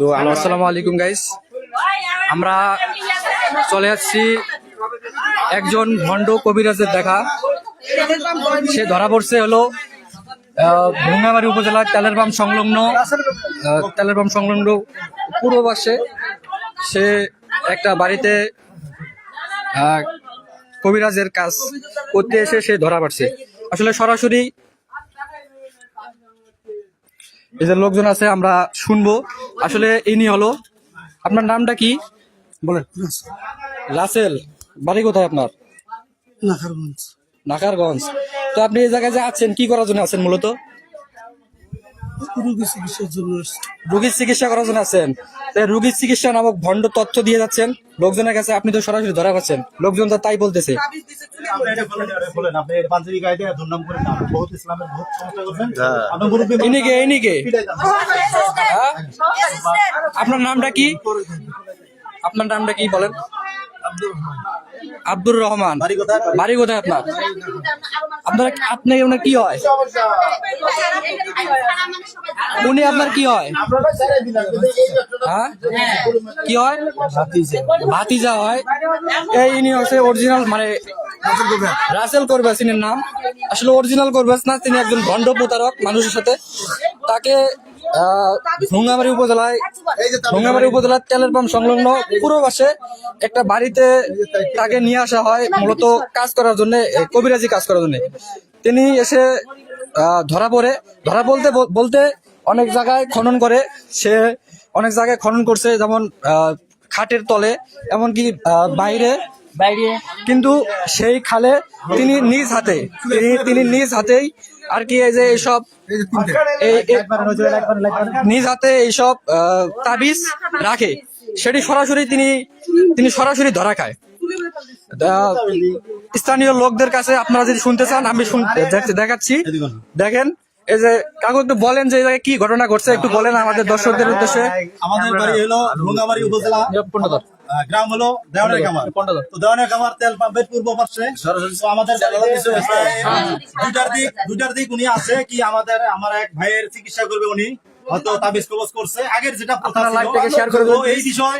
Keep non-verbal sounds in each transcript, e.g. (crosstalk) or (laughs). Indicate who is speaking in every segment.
Speaker 1: তো আসসালামু আলাইকুম গাইস আমরা চলে যাচ্ছি একজন ভণ্ড কবিরাজের দেখা। সে ধরা পড়ছে হলো ভুঙ্গামারি উপজেলার তেলের পাম্প সংলগ্ন তেলের পাম্প সংলগ্ন পূর্ব পাশে। সে একটা বাড়িতে কবিরাজের কাজ করতে এসে সে ধরা পড়ছে। আসলে সরাসরি এই যে লোকজন আছে আমরা শুনব। আসলে ইনি হলো আপনার নামটা কি?
Speaker 2: বলেন।
Speaker 1: রাসেল বাড়ি কোথায় আপনার?
Speaker 2: নাকারগঞ্জ।
Speaker 1: নাকারগঞ্জ। তো আপনি এই জায়গায় যে আছেন কি করার জন্য আছেন মূলত?
Speaker 2: রোগী চিকিৎসার জন্য আসছি।
Speaker 1: চিকিৎসা করার জন্য আছেন রোগীর চিকিৎসা নামক ভণ্ড তথ্য দিয়ে যাচ্ছেন। লোকজনের কাছে আপনি তো সরাসরি ধরা পাচ্ছেন লোকজন তো তাই বলতেছে। হ্যাঁ? আপনার নামটা কি? আপনার নামটা কি বলেন? আব্দুর রহমান।
Speaker 3: বাড়ি কোথায়?
Speaker 1: আপনার? আপনার আপনি ওনার কি হয়? উনি আপনার কি হয়? হ্যাঁ? কি হয়? ভাতিজা। হয়। এই ইনি হচ্ছে অরিজিনাল মানে রাসেল করবেসিনের নাম। আসলে অরিজিনাল করবেস না তিনি একজন ভণ্ড প্রতারক মানুষের সাথে। তাকে ভুঙ্গামারি উপজেলায় ভুঙ্গামারি উপজেলার তেলের পাম্প সংলগ্ন পুরো পাশে একটা বাড়িতে তাকে নিয়ে আসা হয় মূলত কাজ করার জন্য কবিরাজি কাজ করার জন্য। তিনি এসে ধরা পড়ে। ধরা বলতে বলতে অনেক জায়গায় খনন করে। সে অনেক জায়গায় খনন করছে যেমন আহ, খাটের তলে এমনকি বাইরে। বাইরে। কিন্তু সেই খালে তিনি নিজ হাতে তিনি নিজ হাতেই আর কি এই যে এইসব। নিজ হাতে এইসব আহ, তাবিজ রাখে। সেটি সরাসরি তিনি তিনি সরাসরি ধরা খায়। স্থানীয় লোকদের কাছে আপনারা যদি শুনতে চান আমি দেখাচ্ছি। দেখেন। এই যে কাকু একটু বলেন যে কি ঘটনা ঘটছে একটু বলেন আমাদের দর্শকদের উদ্দেশ্যে।
Speaker 3: আমাদের বাড়ি হলো উপজেলা। গ্রাম হলো দেওয়ানের কামার তো দেওয়ানের কামার তেল পাম্পের পূর্ব পাশে আমাদের বাড়িতে দুটার দিক দুটার দিক উনি আছে কি আমাদের আমার এক ভাইয়ের চিকিৎসা করবে উনি। হয়তো তাবিজ কবজ করছে। আগের যেটা প্রথা ছিল,
Speaker 1: live থেকে share করে
Speaker 3: তো
Speaker 1: দেন,
Speaker 3: এই বিষয়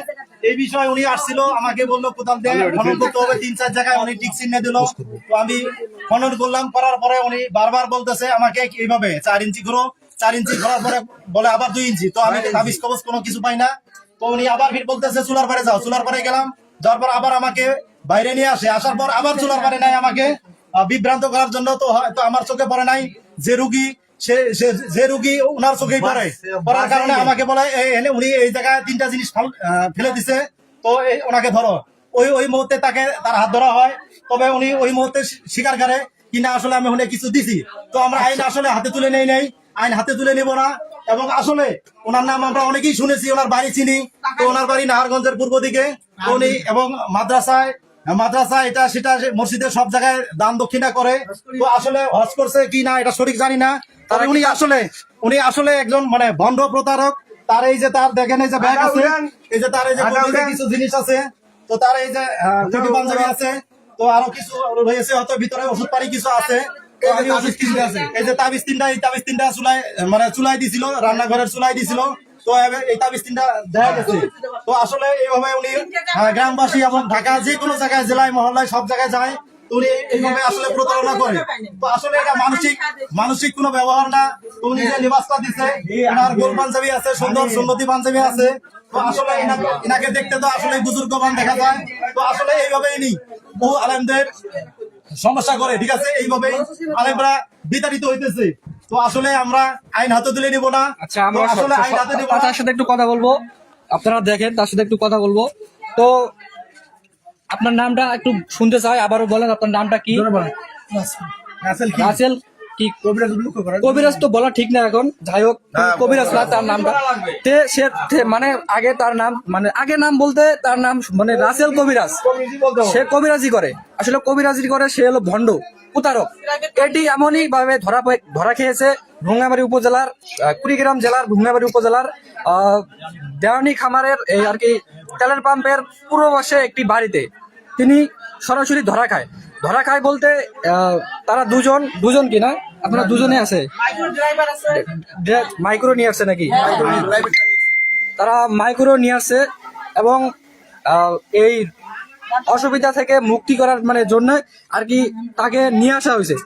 Speaker 3: এই বিষয় উনি আসছিল আমাকে বলল কোথাও দিয়ে খনন করতে হবে তিন চার জায়গায় উনি টিক চিহ্ন দিল। তো আমি খনন করলাম করার পরে উনি বারবার বলতেছে আমাকে এইভাবে চার ইঞ্চি ঘুরো চার ইঞ্চি ঘোরার পরে বলে আবার দুই ইঞ্চি। তো আমি তাবিজ কবজ কোনো কিছু পাই না। তো উনি আবার ফির বলতেছে চুলার পারে যাও। চুলার পারে গেলাম যাওয়ার পর আবার আমাকে বাইরে নিয়ে আসে। আসার পর আবার চুলার পারে নাই আমাকে। বিভ্রান্ত করার জন্য তো হয়তো আমার চোখে পড়ে নাই। যে রুগী যে রুগী ওনার চোখেই পড়ে। পড়ার কারণে আমাকে বলে উনি এই জায়গায় তিনটা জিনিস ফেলে দিছে তো ওনাকে ধরো। ওই ওই মুহূর্তে তাকে তার হাত ধরা হয়। তবে উনি ওই মুহূর্তে স্বী- স্বীকার করে কিনা আসলে আমি উনি কিছু দিছি। তো আমরা আইন আসলে হাতে তুলে নেই নাই। আইন হাতে তুলে নিব না। এবং আসলে ওনার নাম আমরা অনেকেই শুনেছি ওনার বাড়ি চিনি। তো ওনার বাড়ি নাহারগঞ্জের পূর্ব দিকে। উনি এবং মাদ্রাসায় মাদ্রাসা এটা সেটা মসজিদের মসজিদে সব জায়গায় দান দক্ষিণা করে। তো আসলে হজ করছে কি না এটা সঠিক জানি না। তবে উনি আসলে উনি আসলে একজন মানে ভণ্ড প্রতারক। তার এই যে তার দেখেন এই যে ব্যাগ আছে এই যে তার এই যে কিছু জিনিস আছে তো তার এই যে পাঞ্জাবি আছে। তো আরও কিছু রয়েছে হয়তো ভিতরে ওষুধ পানি কিছু আছে। মানে চুলাই দিছিল, রান্নাঘরের চুলাই দিছিল, তো এই তাবিজ তিনটা দেখা গেছে। তো আসলে এইভাবে উনি গ্রামবাসী এবং ঢাকা যে কোনো জায়গায়, জেলায়, মহল্লায়, সব জায়গায় যায় মানসিক ব্যবহার না। উনি যে লিবাসটা দিছে, ওনার গোল আছে, সুন্দর সুন্নতি পাঞ্জাবি আছে। তো আসলে এনাকে- দেখতে তো আসলে বুজুর্গবান দেখা যায়। তো আসলে এইভাবে নি। বহু আলেমদের সমস্যা করে ঠিক আছে? এইভাবেই আলেমরা বিতাড়িত হইতেছে। তো আসলে আমরা আইন হাতে দিলে নিব না।
Speaker 1: আচ্ছা আমরা
Speaker 3: আসলে আইন হাতে নিব
Speaker 1: তার সাথে একটু কথা বলব। আপনারা দেখেন তার সাথে একটু কথা বলব। তো আপনার নামটা একটু শুনতে চাই আবারও বলেন আপনার নামটা কি? রাসেল কি? কবিরাজ তো বলা ঠিক না এখন। যাই হোক কবিরাজ না তার নামটা। তে সে মানে আগে তার নাম মানে আগে নাম বলতে তার নাম মানে রাসেল কবিরাজ। সে কবিরাজি করে। আসলে কবিরাজি করে সে হলো ভণ্ড প্রতারক এটি এমনই ভাবে ধরা ধরা খেয়েছে ভুঙ্গামারি উপজেলার কুড়িগ্রাম জেলার ভুঙ্গামারি উপজেলার আহ, দেওয়ানি খামারের এই আর কি তেলের পাম্পের পূর্ব পাশে একটি বাড়িতে। তিনি সরাসরি ধরা খায়। ধরা খায় বলতে তারা দুজন দুজন কি না? আপনারা দুজনে আছে? মাইক্রো নিয়ে আসছে নাকি? তারা মাইক্রো নিয়ে আসছে এবং এই অসুবিধা থেকে মুক্তি করার মানে জন্য আর কি তাকে নিয়ে আসা হয়েছে।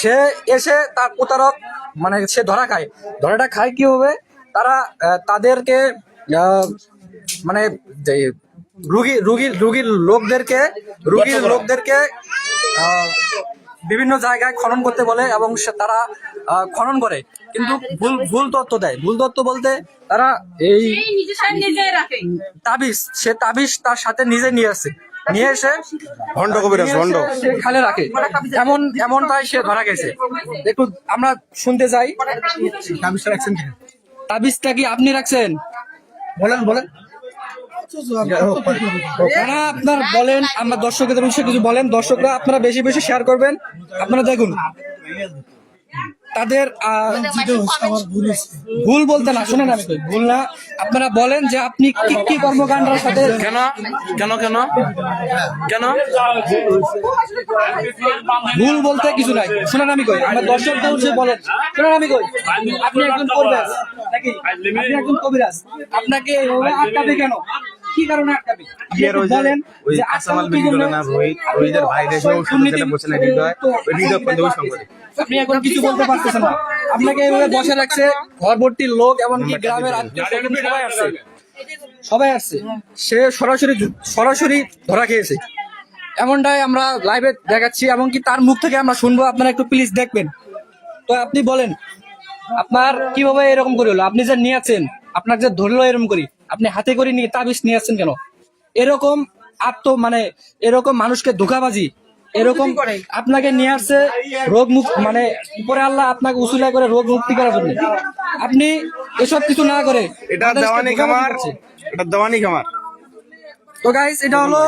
Speaker 1: সে এসে তার প্রতারক মানে সে ধরা খায়। ধরাটা খায় কি হবে? তারা তাদেরকে মানে রুগী রুগীর রুগীর লোকদেরকে রুগীর লোকদেরকে বিভিন্ন জায়গায় খনন করতে বলে এবং তারা আহ, খনন করে। কিন্তু ভুল ভুল তথ্য দেয়। ভুল তথ্য বলতে তারা এই তাবিজ সে তাবিজ তার সাথে নিজে নিয়ে আসে। নিয়ে এসে
Speaker 4: ভণ্ড কবিরাজ ভণ্ড।
Speaker 1: খালে রাখে। এমন এমনটাই সে ধরা গেছে। একটু আমরা শুনতে চাই।
Speaker 2: তাবিজটা রাখছেন
Speaker 1: তাবিজটা কি আপনি রাখছেন?
Speaker 2: বলেন বলেন।
Speaker 1: আপনারা আপনার বলেন আমরা দর্শকদের উদ্দেশ্যে কিছু বলেন। দর্শকরা আপনারা বেশি বেশি শেয়ার করবেন। আপনারা দেখুন তাদের
Speaker 2: ভুল
Speaker 1: বলতে না শুনেন আমি ভুল না। আপনারা বলেন যে আপনি কি কি কর্মকাণ্ডের সাথে
Speaker 4: কেন? কেন কেন? কেন?
Speaker 1: ভুল বলতে কিছু নাই। শুনেন আমি কই আমরা দর্শকদের উদ্দেশ্যে বলেন। শুনেন আমি কই আপনি একজন কবিরাজ নাকি? আপনি একজন কবিরাজ। আপনাকে আটকাবে কেন? কি কারণে আটকাবে? বলেন যে
Speaker 4: কাঁচামাল
Speaker 1: আটকাবে কি
Speaker 4: বিক্রি করে
Speaker 1: জন্য?
Speaker 4: না রোহিত রোহিতের ভাইরা এসে ওষুধ যেটা বসে না হৃদয় হৃদয় পর্যন্ত ওই
Speaker 1: আপনি এখন কিছু বলতে পারতেছেন না। আপনাকে এইভাবে বসে রাখছে ঘর ভর্তি লোক এমনকি গ্রামের আত্মীয় সবাই আসছে। সবাই আসছে। সে সরাসরি সরাসরি ধরা খেয়েছে। এমনটাই আমরা লাইভে দেখাচ্ছি এমনকি তার মুখ থেকে আমরা শুনব। আপনারা একটু প্লিজ দেখবেন। তো আপনি বলেন আপনার কীভাবে এরকম করে হলো? আপনি যে নিয়ে আছেন আপনার যে ধরলো এরকম করি আপনি হাতে করে নিয়ে তাবিজ নিয়ে আসছেন কেন? এরকম আত্ম মানে এরকম মানুষকে ধোকাবাজি এরকম আপনাকে নিয়ে আসছে রোগ মুক্ত মানে উপরে আল্লাহ আপনাকে উসুলা করে রোগ মুক্তি করার জন্য। আপনি এসব কিছু না করে
Speaker 4: এটা দেওয়ানি খামার।
Speaker 1: করছে।
Speaker 4: এটা দেওয়ানি খামার।
Speaker 1: তো গাইস এটা হলো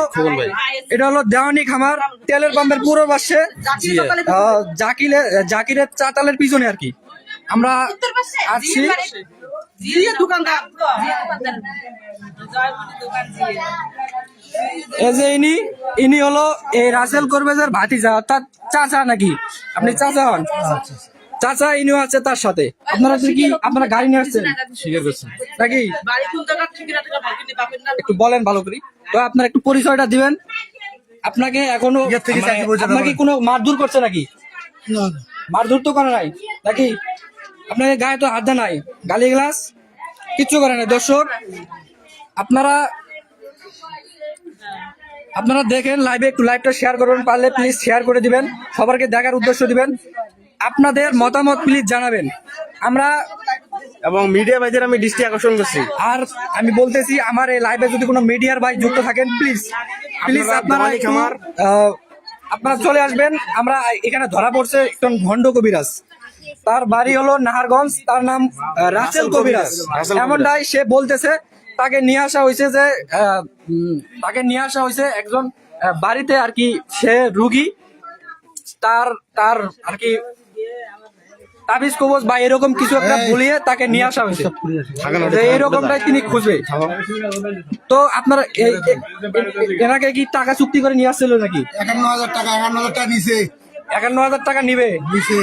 Speaker 1: এটা হলো দেওয়ানি খামার। তেলের পাম্পের পুরো পাশে জাকিলে জাকিরের চাতালের পিছনে আর কি। আমরা আছি
Speaker 5: জিয়ে দোকানদার জিয়ে দোকানদার জয়মণি দোকান জিয়ে
Speaker 1: এই যে ইনি ইনি হলো এই রাসেল করবেজের ভাতিজা অর্থাৎ চাচা নাকি? আপনি চাচা হন? চাচা ইনিও আছে তার সাথে। আপনারা কি আপনারা গাড়ি নিয়ে আসছেন?
Speaker 4: স্বীকার করছেন।
Speaker 1: নাকি? একটু বলেন ভালো করে। তো আপনার একটু পরিচয়টা দিবেন। আপনাকে
Speaker 2: এখনও
Speaker 1: মানে আপনাকে কোনো মারধর করছে নাকি? মারধর তো করে নাই। নাকি? আপনাকে গায়ে তো হাত নাই গালি গ্লাস কিচ্ছু করে নাই। দর্শক আপনারা আপনারা দেখেন লাইভে একটু লাইভটা শেয়ার করবেন পারলে প্লিজ শেয়ার করে দিবেন সবারকে দেখার উদ্দেশ্য দিবেন। আপনাদের মতামত প্লিজ জানাবেন। আমরা
Speaker 4: এবং মিডিয়া ভাইদের আমি দৃষ্টি আকর্ষণ করছি।
Speaker 1: আর আমি বলতেছি আমার এই লাইভে যদি কোনো মিডিয়ার ভাই যুক্ত থাকেন প্লিজ প্লিজ
Speaker 4: আপনারা।
Speaker 1: আহ, আপনারা চলে আসবেন। আমরা এখানে ধরা পড়ছে একজন ভণ্ড কবিরাজ। তার বাড়ি হলো নাহারগঞ্জ তার নাম রাসেল কবিরাজ। এমনটাই সে বলতেছে তাকে নিয়ে আসা হয়েছে যে তাকে নিয়ে আসা হয়েছে একজন বাড়িতে আর কি সে রুগী। তার তার আর কি তাবিজ কবজ বা এরকম কিছু একটা বলিয়ে তাকে নিয়ে আসা হয়েছে। যে এইরকমটাই তিনি খুঁজবে। তো আপনারা এনাকে কি টাকা চুক্তি করে নিয়ে আসছিল নাকি?
Speaker 2: একান্ন হাজার টাকা একান্ন হাজার টাকা নিছে।
Speaker 1: একান্ন হাজার টাকা নিবে?
Speaker 2: নিছে।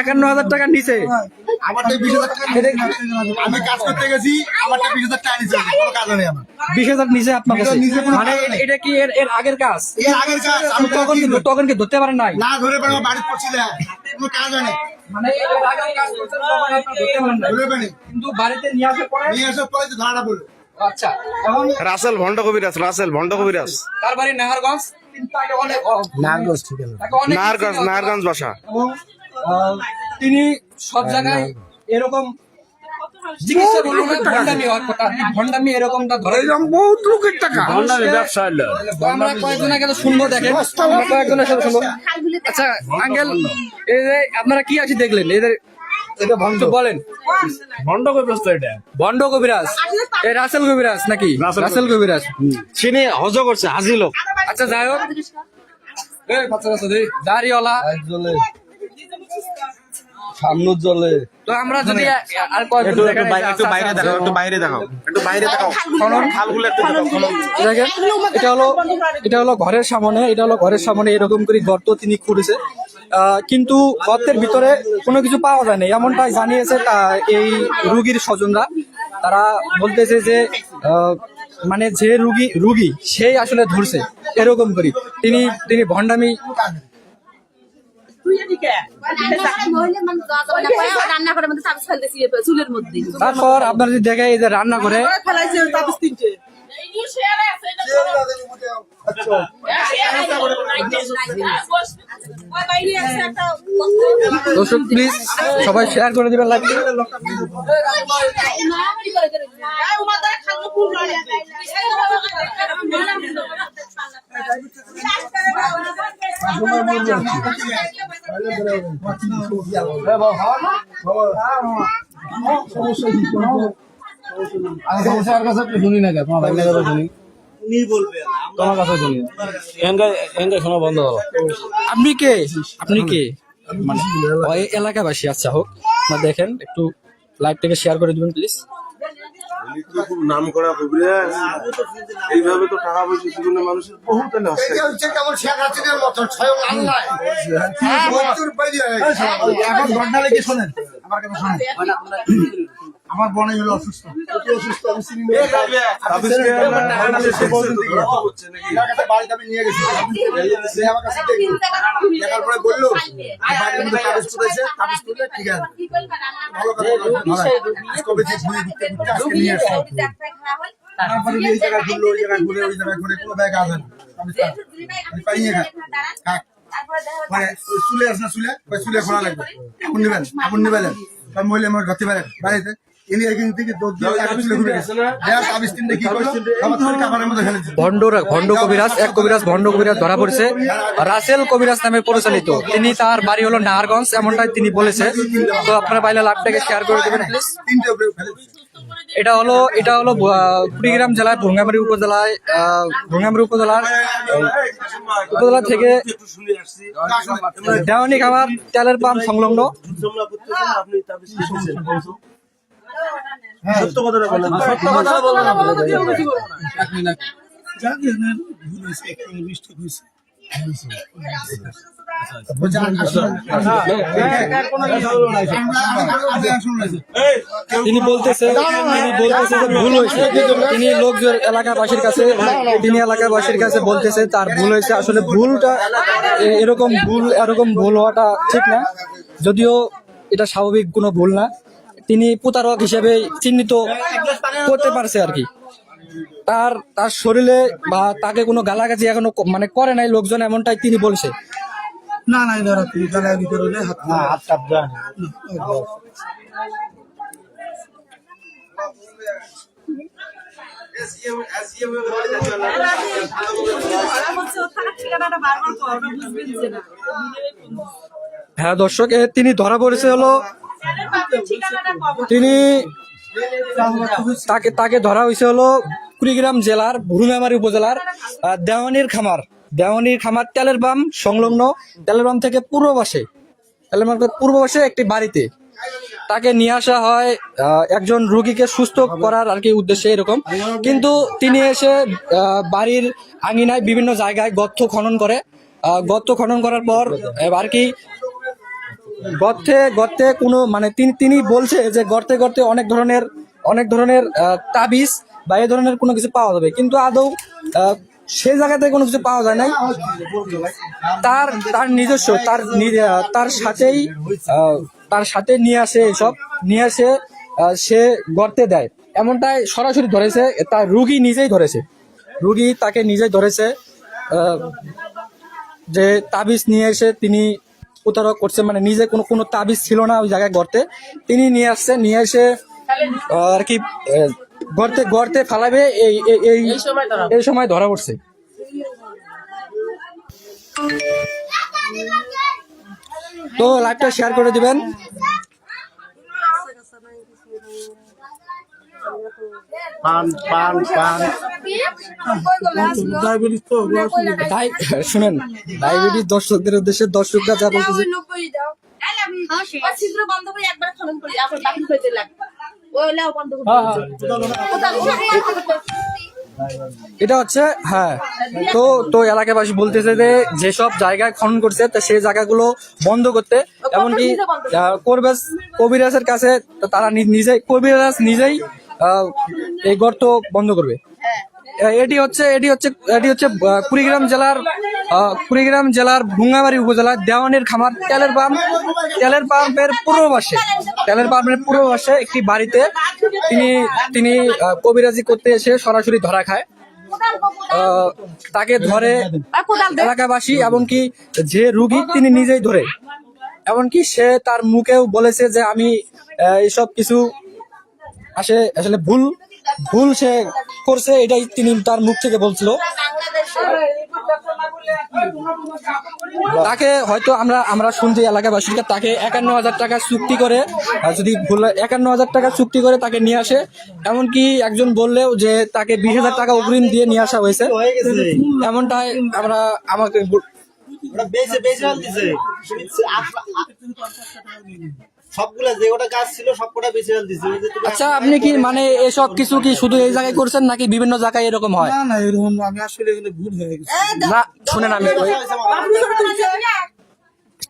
Speaker 1: একান্ন হাজার টাকা নিছে।
Speaker 2: আমারটা বিশ হাজার টাকা নিছে। আমি কাজ করতে গেছি বিশ হাজার টাকা নিছে কোনো কাজ নেই আমার।
Speaker 1: বিশ হাজার নিচে আপনার কাছে? মানে এটা কি এর এর আগের কাজ?
Speaker 2: এর আগের কাজ আমি
Speaker 1: তখন কি তখন কি ধরতে পারেন নাই?
Speaker 2: না ধরে পারে আমার পড়ছি কোনো কাজ নেই।
Speaker 1: মানে এর আগের কাজ করছেন, তখন আপনারা ধরতে পারেন নাই। কিন্তু বাড়িতে নিয়ে আসার পরে
Speaker 2: নিয়ে আসার পরে ধরাটা পড়ল।
Speaker 1: আচ্ছা
Speaker 4: রাসেল ভণ্ড কবিরাজ রাসেল ভণ্ড কবিরাজ
Speaker 1: তার বাড়ি নাহারগঞ্জ? তিনি সব জায়গায় এরকম চিকিৎসা বলব না ভণ্ডামি হওয়ার কথা ভণ্ডামি এরকমটা ধরে
Speaker 2: বহুত লোকের টাকা।
Speaker 4: ব্যবসা
Speaker 1: তো আমরা কয়েকজনের কাছে শুনব দেখেন। আমরা কয়েকজনের সাথে শুনব। আচ্ছা আঙ্কেল এই যে আপনারা কি আছে দেখলেন? এদের এটা ভণ্ড। বলেন।
Speaker 4: ভণ্ড কবিরাজ তো এটা।
Speaker 1: ভণ্ড কবিরাজ। এই রাসেল কবিরাজ নাকি? রাসেল কবিরাজ।
Speaker 4: চিনি হজ করছে হাজি লোক।
Speaker 1: আচ্ছা যাই হোক। এই বাচ্চা বাচ্চা দে দাড়িওয়ালা
Speaker 2: সামনে জলে।
Speaker 1: তো আমরা যদি আর কয়েকজন
Speaker 4: একটু বাইরে একটু বাইরে দেখাও একটু বাইরে দেখাও একটু বাইরে দেখাও।
Speaker 1: খনন
Speaker 4: খালগুলো একটু
Speaker 1: দেখেন এটা হলো এটা হলো ঘরের সামনে এটা হলো ঘরের সামনে এরকম করে গর্ত তিনি খুঁড়েছে। আহ, কিন্তু গর্তের ভিতরে কোনো কিছু পাওয়া যায় না এমনটাই জানিয়েছে এই রুগীর স্বজনরা। তারা বলতেছে যে আহ, মানে যে রুগী রুগী সেই আসলে ধরছে এরকম করি। তিনি তিনি ভণ্ডামি
Speaker 5: তুই এদিকে
Speaker 6: রান্না করে মধ্যে সাবিস ফেলতেছি চুলের মধ্যে
Speaker 1: তারপর আপনারা যদি দেখে এই যে রান্না করে
Speaker 5: ফেলাইছে
Speaker 1: দর্শক প্লিজ সবাই শেয়ার করে দিবেন লাইভ
Speaker 4: বন্ধ
Speaker 1: আপনি কে? আপনি কে? মানে এলাকাবাসী আচ্ছা হোক। দেখেন, একটু লাইভটাকে শেয়ার করে দিবেন প্লিজ
Speaker 7: খুব নাম করা কবিরাজ এইভাবে তো টাকা পয়সা জীবনে মানুষের বহু তাহলে
Speaker 2: আল্লাহ। মৃত্যুর বাইরে
Speaker 3: এখন ঘটনা লেগে শোনেন? আমার কথা শোনেন? আমার বোনে হলো অসুস্থ
Speaker 2: অসুস্থ আমি চিনি বাড়িতে আমি নিয়ে গেছি আমার কাছে দেখল দেখার পরে বলল যে বাড়ির মধ্যে কাগজ করেছে কাগজ করলে ঠিক আছে ভালো কবে যে ঘুরে ঘুরতে ঘুরতে আজকে নিয়ে আসছে তারপরে এই জায়গায় ঘুরলো ওই জায়গায় ঘুরে ওই জায়গায় ঘুরে কোনো ব্যাগ আসে না আমি পাইয়ে মানে চুলে আছে না চুলে চুলে খোলা লাগবে আপন নেবেন আপন নেবেন মহিলা আমার ধরতে পারেন বাড়িতে
Speaker 1: ভণ্ড কবিরাজ এক কবিরাজ ভণ্ড কবিরাজ ধরা পড়েছে। রাসেল কবিরাজ নামে পরিচালিত। তিনি তার বাড়ি হলো নাহারগঞ্জ এমনটাই তিনি বলেছে। তো আপনারা পাইলে লাভটাকে শেয়ার করে দেবেন প্লিজ এটা হলো এটা হলো কুড়িগ্রাম জেলায় ভুঙ্গামারি উপজেলায় আহ, ভুঙ্গামারি উপজেলার উপজেলা থেকে দেওয়ানি খামার তেলের পাম্প সংলগ্ন।
Speaker 7: সত্য কথাটা বলেন।
Speaker 1: তিনি বলতেছে তিনি বলতেছে যে ভুল হয়েছে। তিনি লোকজন এলাকাবাসীর কাছে তিনি এলাকাবাসীর কাছে বলতেছে তার ভুল হয়েছে। আসলে ভুলটা এরকম ভুল এরকম ভুল হওয়াটা ঠিক না। যদিও এটা স্বাভাবিক কোনো ভুল না। তিনি প্রতারক হিসেবে চিহ্নিত করতে পারছে আর কি। তার তার শরীরে বা তাকে কোনো গালাগাছি এখনও মানে করে নাই লোকজন এমনটাই তিনি বলছে।
Speaker 3: না না ধরো তুমি গালের ভিতরে হলে হাত না হাত কাপ দেওয়া
Speaker 5: ঠিকানাটা বারবার কো ওটা বুঝবেন যে না
Speaker 1: হ্যাঁ দর্শক তিনি ধরা পড়েছে হলো তিনি তাকে তাকে ধরা হয়েছে হলো কুড়িগ্রাম জেলার ভুরুঙ্গামারি উপজেলার দেওয়ানির খামার। দেওয়ানির খামার তেলের বাম সংলগ্ন, তেলের বাম থেকে পূর্ব পাশে তেলের বাম পূর্ব পাশে একটি বাড়িতে। তাকে নিয়ে আসা হয় একজন রুগীকে সুস্থ করার আর কি উদ্দেশ্যে এরকম। কিন্তু তিনি এসে বাড়ির আঙিনায় বিভিন্ন জায়গায় গর্ত খনন করে গর্ত খনন করার পর আর কি গর্তে গর্তে কোনো মানে তিনি তিনি বলছে যে গর্তে গর্তে অনেক ধরনের অনেক ধরনের তাবিজ বা এই ধরনের কোনো কিছু পাওয়া যাবে। কিন্তু আদৌ সেই জায়গাতে কোনো কিছু পাওয়া যায় নাই। তার তার নিজস্ব, তার তার সাথেই তার সাথে নিয়ে আসে এইসব নিয়ে আসে সে গর্তে দেয়। এমনটাই সরাসরি ধরেছে, তার রুগী নিজেই ধরেছে। রুগী তাকে নিজেই ধরেছে যে তাবিজ নিয়ে এসে তিনি প্রতারক করছে মানে নিজে কোনো কোনো তাবিজ ছিল না ওই জায়গায় গর্তে। তিনি নিয়ে আসছে নিয়ে এসে আর কি গর্তে গর্তে ফালাবে এই এই- এই এই সময় ধরা পড়ছে। তো লাইভটা শেয়ার করে দিবেন।
Speaker 7: পান পান পান।
Speaker 6: ডায়াবেটিস তো (laughs)
Speaker 1: শুনেন ডায়াবেটিস দর্শকদের উদ্দেশ্যে দর্শকরা যা বলতেছে। এটা হচ্ছে হ্যাঁ। তো তো এলাকাবাসী বলতেছে যে যেসব জায়গায় খনন করছে তা সেই জায়গাগুলো বন্ধ করতে। এমনকি কবিরাজের কাছে তারা নি- নিজেই কবিরাজ নিজেই এই গর্ত বন্ধ করবে। এটি হচ্ছে এটি হচ্ছে এটি হচ্ছে কুড়িগ্রাম জেলার কুড়িগ্রাম জেলার ভুঙ্গামারি উপজেলার দেওয়ানের খামার তেলের পাম্প। তেলের পাম্পের পূর্ব পাশে তেলের পাম্পের পূর্ব পাশে একটি বাড়িতে তিনি তিনি কবিরাজি করতে এসে সরাসরি ধরা খায়। আহ, তাকে ধরে এলাকাবাসী এমনকি যে রুগী তিনি নিজেই ধরে। এমনকি সে তার মুখেও বলেছে যে আমি এইসব কিছু আসে, আসলে ভুল ভুল সে করছে, এটাই তিনি তার মুখ থেকে বলছিল। তাকে হয়তো আমরা আমরা শুনছি এলাকাবাসীকে তাকে একান্ন হাজার টাকা চুক্তি করে যদি ভুল একান্ন হাজার টাকা চুক্তি করে তাকে নিয়ে আসে। এমনকি একজন বললেও যে তাকে বিশ হাজার টাকা অগ্রিম দিয়ে নিয়ে আসা হয়েছে।
Speaker 3: হয়ে
Speaker 1: এমনটাই আমরা, আমাকে
Speaker 3: সবগুলা যে গাছ ছিল সবকটা বেঁচে
Speaker 1: আচ্ছা আপনি কি মানে এসব কিছু কি শুধু এই জায়গায় করছেন নাকি বিভিন্ন জায়গায় এরকম হয়?
Speaker 8: না না এরকম আমি আসলে এখানে ভুল হয়ে গেছে।
Speaker 1: না শুনেন আমি।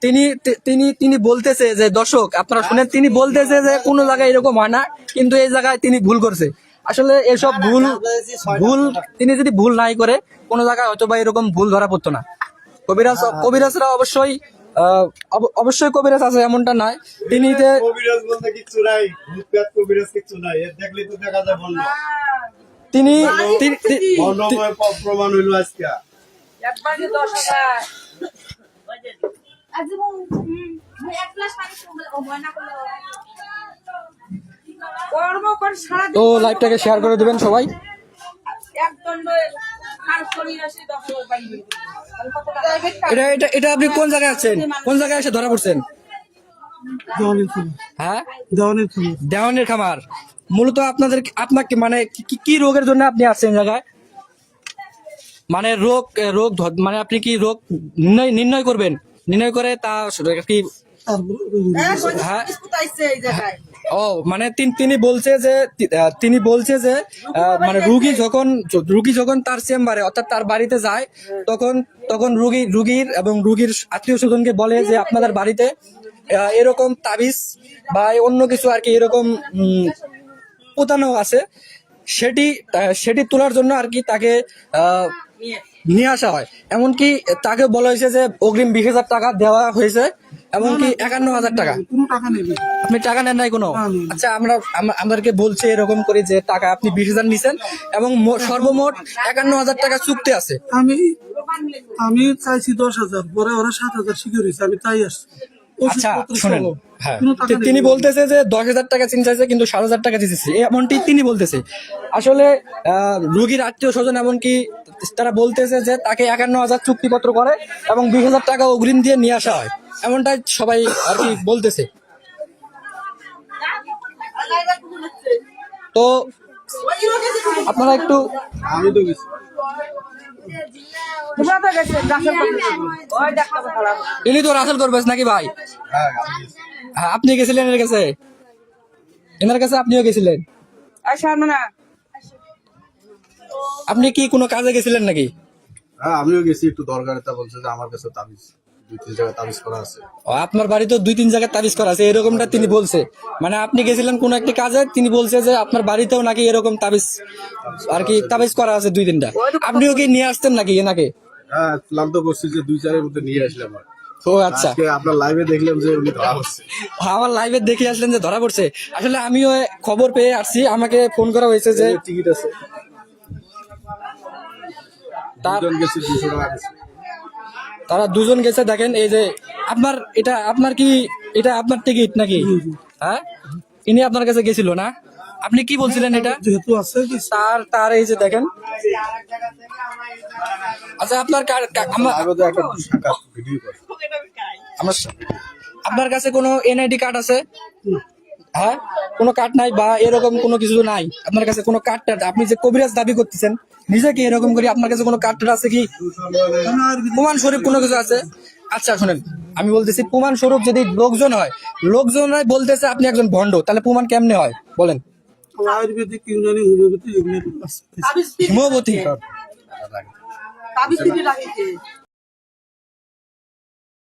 Speaker 1: তিনি তিনি তিনি বলতেছে যে দর্শক আপনারা শুনেন তিনি বলতেছে যে কোনো জায়গায় এরকম হয় না কিন্তু এই জায়গায় তিনি ভুল করছে। আসলে এসব ভুল ভুল তিনি যদি ভুল নাই করে কোনো জায়গায় হয়তো বা এরকম ভুল ধরা পড়তো না। কবিরাজ কবিরাজরা অবশ্যই আহ, অব- অবশ্যই কবিরাজ আছে এমনটা নয় তিনি
Speaker 3: কবিরাজ বলতে কিচ্ছু নাই ভূত প্রেত কবিরাজ কিচ্ছু নাই এর দেখলে তো দেখা যায় বন্ধ
Speaker 1: তিনি
Speaker 3: প্রমাণ হইল আজকে।
Speaker 1: তো লাইভটাকে শেয়ার করে দিবেন সবাই। এটা এটা এটা আপনি কোন জায়গায় আছেন? কোন জায়গায় এসে ধরা পড়ছেন?
Speaker 8: দেওয়ানের খামার।
Speaker 1: হ্যাঁ?
Speaker 8: দেওয়ানের খামার।
Speaker 1: দেওয়ানের মূলত আপনাদের আপনাকে মানে কি- কি- কি রোগের জন্য আপনি আসছেন জায়গায়? মানে রোগ রোগ মানে আপনি কি রোগ নির্ণয় নির্ণয় করবেন? নির্ণয় করে তা কি হ্যাঁ
Speaker 5: জায়গায়।
Speaker 1: ও মানে তিনি বলছে যে তিনি বলছে যে মানে রুগী যখন রুগী যখন তার চেম্বারে অর্থাৎ তার বাড়িতে যায় তখন তখন রুগী রুগীর এবং রুগীর আত্মীয় স্বজনকে বলে যে আপনাদের বাড়িতে এরকম তাবিজ বা অন্য কিছু আর কি এরকম পোতানো আছে। সেটি সেটি তোলার জন্য আর কি তাকে আহ, নিয়ে আসা হয়। এমনকি তাকে বলা হয়েছে যে অগ্রিম বিশ হাজার টাকা দেওয়া হয়েছে। এমনকি একান্ন হাজার টাকা।
Speaker 8: কোনো টাকা নেবে
Speaker 1: আপনি টাকা নেন নাই কোনো। আচ্ছা আমরা আমাদেরকে বলছে এরকম করে যে টাকা আপনি বিশ হাজার নিছেন এবং সর্বমোট একান্ন হাজার টাকা চুক্তি আছে।
Speaker 8: আমি আমি চাইছি দশ হাজার পরে ওরা সাত হাজার শিখে রয়েছে আমি তাই আসছি।
Speaker 1: আচ্ছা হ্যাঁ। তিনি বলতেছে যে দশ হাজার টাকা চিন চাইছে কিন্তু সাত হাজার টাকা দিতেছে। এমনটি তিনি বলতেছে। আসলে আহ, রুগীর আত্মীয় স্বজন এমনকি তারা বলতেছে যে তাকে একান্ন হাজার চুক্তিপত্র করে এবং বিশ হাজার টাকা অগ্রিম দিয়ে নিয়ে আসা হয়। এমনটাই সবাই আর কি বলতেছে। তো আপনারা একটু
Speaker 3: তো
Speaker 1: রাসেল করবেন নাকি ভাই?
Speaker 3: হ্যাঁ
Speaker 1: আপনি গেছিলেন এর কাছে? এনার কাছে আপনিও গেছিলেন? আপনি কি কোনো কাজে গেছিলেন নাকি?
Speaker 2: হ্যাঁ আমিও গেছি, একটু দরকারে তা যে আমার কাছে দুই তিন জায়গায় তাবিজ করা আছে।
Speaker 1: আপনার বাড়ি তো দুই তিন জায়গায় তাবিজ করা আছে এরকমটা তিনি বলছে। মানে আপনি গেছিলেন কোন একটি কাজে তিনি বলছে যে আপনার বাড়িতেও নাকি এরকম তাবিজ আর কি তাবিজ করা আছে দুই তিনটা। আপনিও কি নিয়ে আসতেন নাকি এনাকে?
Speaker 2: হ্যাঁ ক্লান্ত করছি যে দুই চারের মধ্যে নিয়ে আসলাম আর।
Speaker 1: ও আচ্ছা।
Speaker 2: আপনার লাইভে দেখলাম যে উনি ধরা হচ্ছে
Speaker 1: আমার লাইভে দেখে আসলেন যে ধরা পড়ছে। আসলে আমিও খবর পেয়ে আসছি আমাকে ফোন করা হয়েছে যে
Speaker 2: টিকিট আছে।
Speaker 1: তার
Speaker 2: দুজন দুশো টাকা দিছে।
Speaker 1: তারা দুজন গেছে দেখেন এই যে আপনার এটা আপনার কি এটা আপনার টিকিট নাকি? হ্যাঁ? ইনি আপনার কাছে গেছিল না? আপনি কি বলছিলেন এটা?
Speaker 8: যেহেতু আছে কি
Speaker 1: তার তার এই যে দেখেন। আচ্ছা আপনার কার- কা- আমার-
Speaker 2: আগে একটা ভিডিও করে।
Speaker 1: আমার আপনার কাছে কোনো এনআইডি কার্ড আছে? হ্যাঁ? কোনো কার্ড নাই বা এরকম কোনো কিছু নাই আপনার কাছে কোনো কার্ড টার্ড আপনি যে কবিরাজ দাবি করতেছেন নিজেকে এরকম করি আপনার কাছে কোনো কার্ড টার্ড আছে কি? প্রমাণ স্বরূপ কোনো কিছু আছে? আচ্ছা শুনেন আমি বলতেছি প্রমাণ স্বরূপ যদি লোকজন হয় লোকজন বলতেছে আপনি একজন ভণ্ড তাহলে প্রমাণ কেমনে হয়? বলেন।
Speaker 8: আয়ুর্বেদিক ইউনানি হোমিওপ্যাথি এগুলো